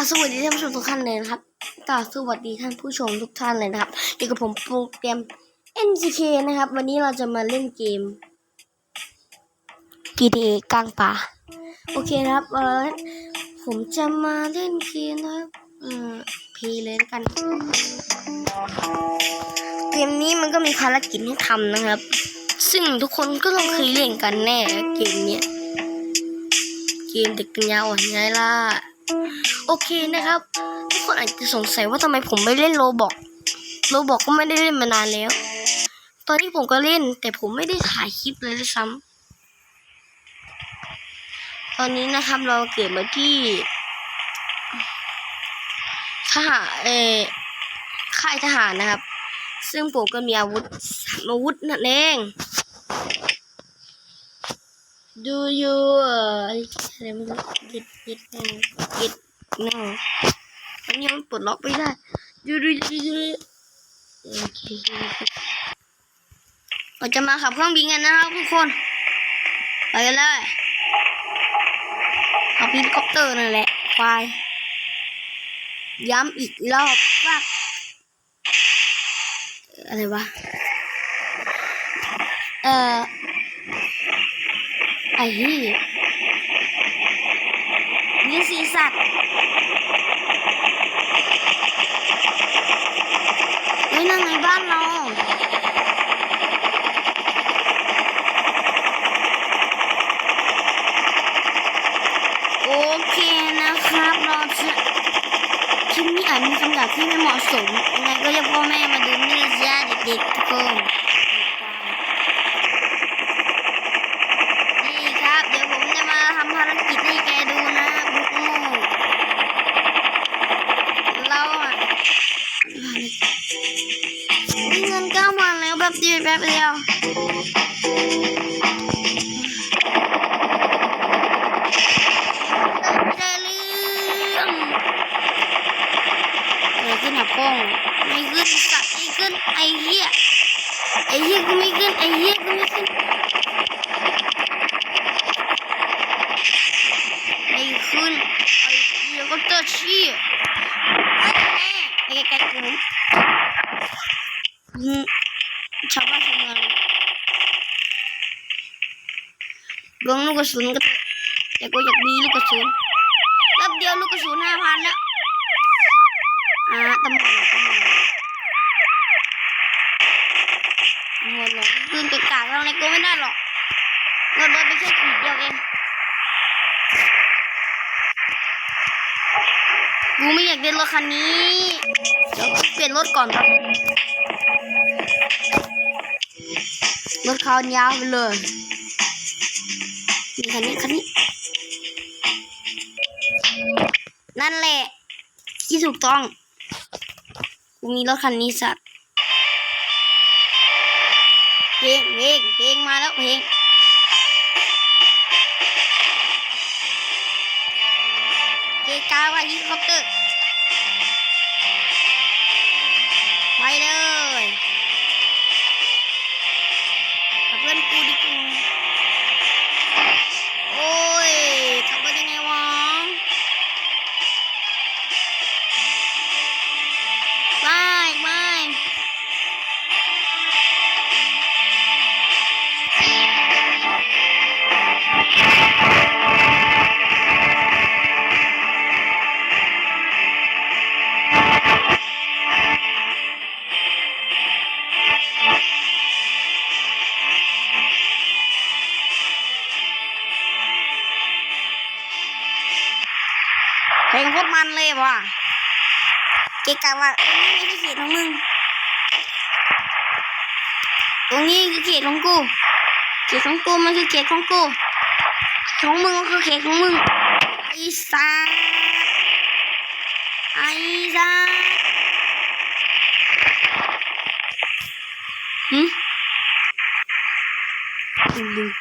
กราบสวัสดีท่านผู้ชมทุกท่านเลยนะครับกราบสวัสดีท่านผู้ชมทุกท่านเลยนะครับอยู่กับผมโปรแกรม NGK นะครับ วันนี้เราจะมาเล่นเกม GTA กลางป่าโอเคนะครับเออผมจะมาเล่นเกมนะครับเออพีเลยแล้วกันเกมนี้มันก็มีภารกิจให้ทำนะครับ ซึ่งทุกคนก็ต้องเคยเล่นกันแน่เกมเนี้ยเกมเด็กปัญญาอ่อนไงล่ะ โอเคนะครับ ทุกคนอาจจะสงสัยว่าทำไมผมไม่เล่นโรบอกโรบอกก็ไม่ได้เล่นมานานแล้ว ตอนนี้ผมก็เล่น แต่ผมไม่ได้ถ่ายคลิปเลยด้วยซ้ำตอนนี้นะครับเราเกิดมาที่ทหารเอค่ายทหารนะครับ ซึ่งผมก็มีอาวุธอาวุธนั่นเอง Do you อะไรไม่รู้ ยึดยึดแม่งยึดแม่งอันนี้มันปลดล็อกไม่ได้ดูดูดูดูโอเคเราจะมาขับเครื่องบินกันนะครับทุกคน ไปกันเลยขับเฮลิคอปเตอร์นั่นแหละควายย้ำอีกรอบว่าอะไรวะ เอ่อไอ้ เหี้สีสัตว์เฮ้ยนั่งในบ้านเราโอเคนะครับเราจะคลิปนี้อาจมีคำหยาบที่ไม่เหมาะสมยังไงก็เรียกพ่อแม่มาดูนี่จ้าเด็กๆทุกคน แล้วแบบเป๊บเดียวได้เรื่องเกิดขึ้นหับกล้องไม่ขึ้นสัตว์ไม่ขึ้นไอ้เหี้ยไอ้เหี้ยกูไม่ขึ้นไอ้เหี้ยกูไม่ขึ้นไม่ขึ้นไอ้เดี๋ยก็เตอร์ชี้ไอ้แม่ไอ้ไกลๆกู ชาวบ้านชาวเมืองดวงลูกกระสุนก็เถอะแต่กูอยากมีลูกกระสุนแป๊บเดียวลูกกระสุนห้าพันแล้วอ่าตำรวจตำรวจตำรวจหรอปืนกากาเราอะไรกูไม่ได้หรอกเงินรถไม่ใช่ขีดเดียวเองกูไม่อยากเดินรถคันนี้ เดี๋ยวเปลี่ยนรถก่อนครับ รถเขายาวไปเลยนี่คันนี้คันนี้ นั่นแหละ ที่ถูกต้องกูมีรถคันนี้สัตว์เพลงเพลงเพลงมาแล้วเพลงเกกาว่าเฮลิคอปเตอร์ไปเลย ว่ะเกกาว่าตรงนี้ไม่ใช่เขตของมึง ตรงนี้คือเขตของกู เขตของกูมันคือเขตของกูของมึงก็คือเขตของมึงไอ้สัสไอ้สัสหึ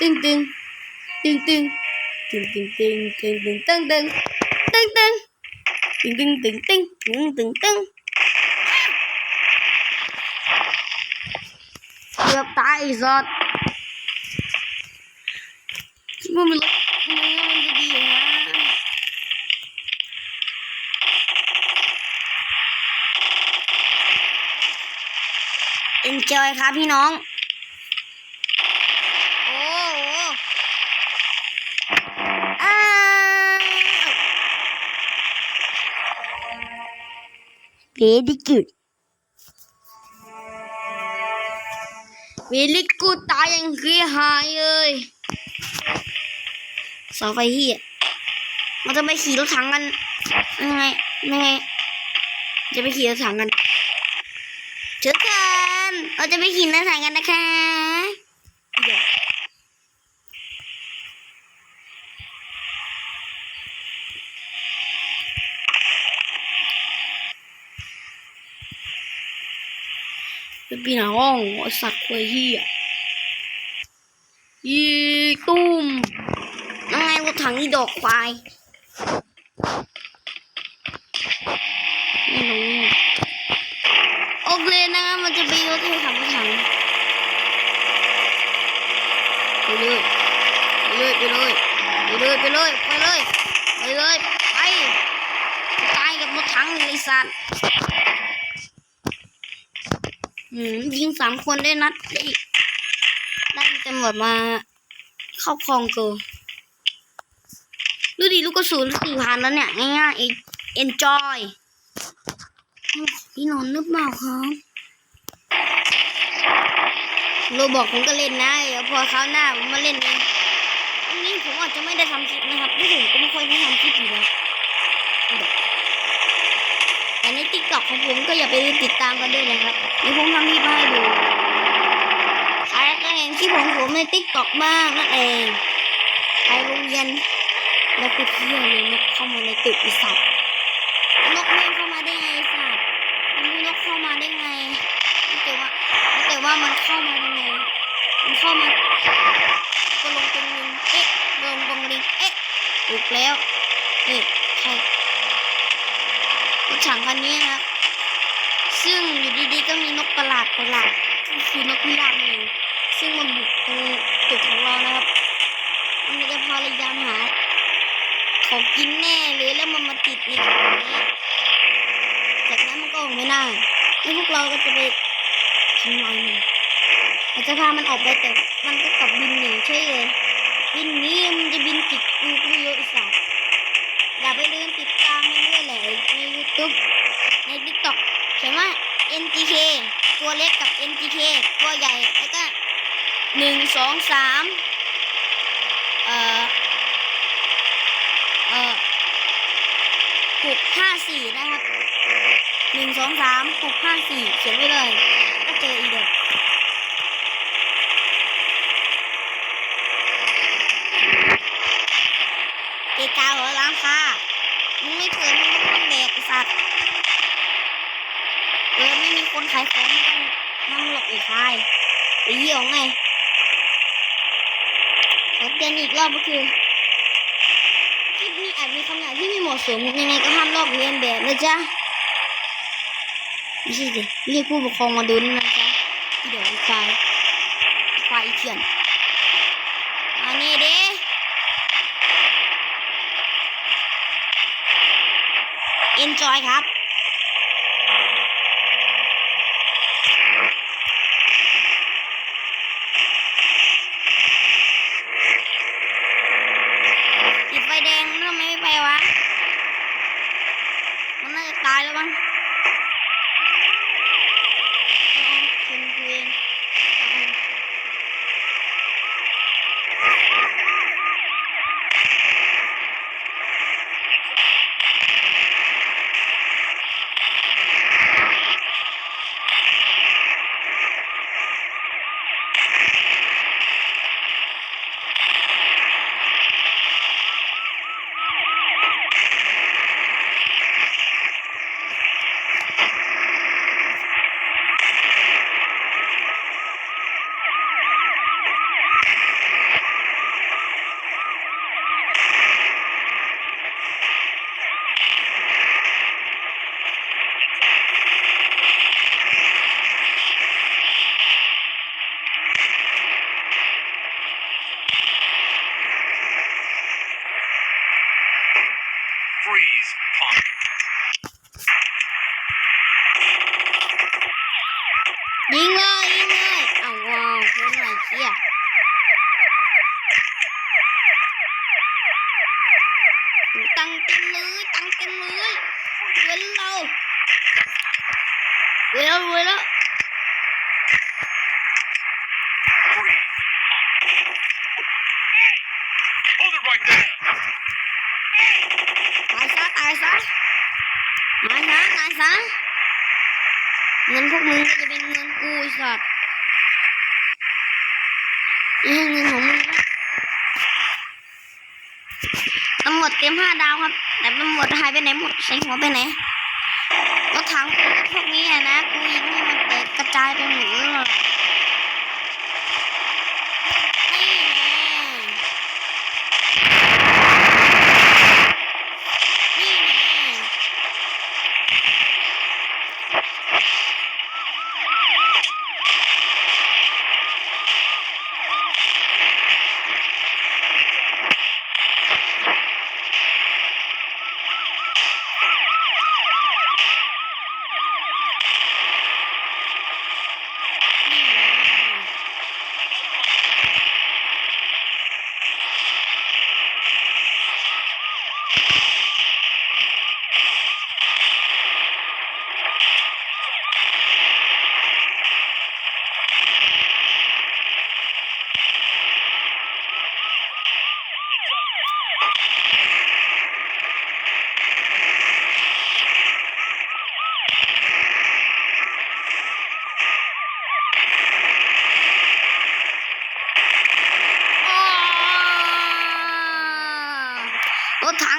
ตึงตึงตึงตึงตึงตึงตึงตึงตึงตึงตึงตึงตึงตึง ตึงตึงตึงตึงตึงตึงตึงเกือบตายสุดว์คิดว่ามัรถมันจะดีนะเอ็นจอยครับพี่น้อง very good very good ตายอย่างคือหายเลยเสาไฟเฮียมันจะไปขี่รถถังกันยังไงยังไงจะไปขี่รถถังกันเชิญกันเราจะไปขี่รถถังกันนะคะเดี๋ยวเป็นปีหน้าห้องสัตว์ควยเฮียยีตุ้มยังไงรถถังนี่ดอกควายไม่รู้โอเคนะมันจะไปรถไฟขับรถถังไปเลยไปเลยไปเลยไปเลยไปเลยไปเลยไปเลยไปตายกับรถถังไอ้สัตว์ ยิงสามคนได้นัดได้ได้ตำรวจมาครอบครองเกูดูดิลูกกระสุนสี่พันแล้วเนี่ย ง่ายๆ enjoy พี่นอนหรือเปล่าครับโรบอกผมก็เล่นนะเดี๋ยวพอคราวหน้าผมมาเล่นเองวันนี้ผมอาจจะไม่ได้ทำคลิปนะครับที่ผมก็ไม่ค่อยได้ทำคลิปอยู่แล้ว แต่ในติ๊กต็อกของผมก็อย่าไปลืมติดตามกันด้วยนะครับนี่ผมทำคลิปมาให้ดูใครก็เห็นคลิปของผมในติ๊กต็อกบ้างนั่นเองไปโรงเรียนแล้วก็เที่ยวเลยนกเข้ามาในตึกอีสัตว์นกแม่งเข้ามาได้ไงสัตว์มันรู้นกเข้ามาได้ไงแต่ว่าแต่ว่ามันเข้ามาได้ไงมันเข้ามาก็ลงตรงนึงเอ๊ะลงตรงนึงเอ๊ะถูกแล้วนี่ ถถังคันนี้นะครับ ซึ่งอยู่ดีๆก็มีนกประหลาดประหลาดคือนกพิราบนั่นเองซึ่งมาบุกตรงตึกของเรานะครับ มันจะพยายามหาของกินแน่เลยแล้วมันมาติดในถุงนี้จากนั้นมันก็ออกไม่ได้แล้วพวกเราก็จะไปทำลายมันเราจะพามันออกไปแต่มันก็กลับบินหนีใช่เลยบินหนี้มันจะบินติดกูกูเยอะอีสัตว์ อย่าไปลืมติดตามมันด้วยแหละใน YouTube ใน TikTok เขียนว่า NGK ตัวเล็กกับ NGK ตัวใหญ่แล้วก็หนึ่งสองสามเอ่อเอ่อหกห้าสี่นะครับหนึ่งสองสามหกห้าสี่เขียนไว้เลย ก็เจออีกเด็ก เกกาหัวล้างค่ะมึงไม่เกิดมึงก็ต้องแบกสัตว์เออไม่มีคนขายของไม่ต้องนั่งหลบไอ้ชายไอเหี้ยไงขอเตือนอีกรอบก็คือคลิปนี้อาจมีคำหยาบที่ไม่เหมาะสมยังไงก็ห้ามลอกเลียนแบบนะจ๊ะไม่ใช่สิเรียกผู้ปกครองมาดูนี่นะจ๊ะที่เดี๋ยวควายควายเทียนมานี่เด้ เอนจอยครับติดไฟแดงทำไมไม่ไปวะ มันน่าจะตายแล้วมั้งเอาๆชนกูเองเอาๆ Freeze, punk. ยิงเลย เหี้ยตังค์เต็ม เลยตังค์เต็มเลยเว้นเราเว้นแล้วเว้นแล้ว Freeze. Hold it right there. ตายซะตายซะตายซะตายซะเงินพวกมึงก็จะเป็นเงินกูไอ้สัตว์นี่ให้เงินของมึง หมดเต็มห้าดาวครับ แต่ตำรวจหายไปไหนหมดใส่หัวไปไหนรถถังพวกนี้นะกูยิงให้มันแตกกระจายไปหมดเลยนี่แน่นี่แน่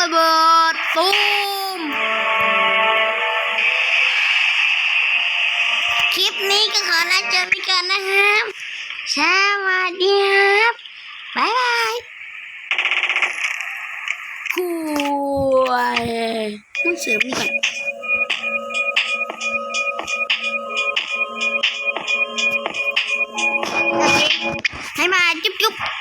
ระเบิดตูมคลิปนี้ก็ขอลาจบไปก่อนนะครับสวัสดีครับบ๊ายบายคุยมึงเสริมนี่ก่อนโอเค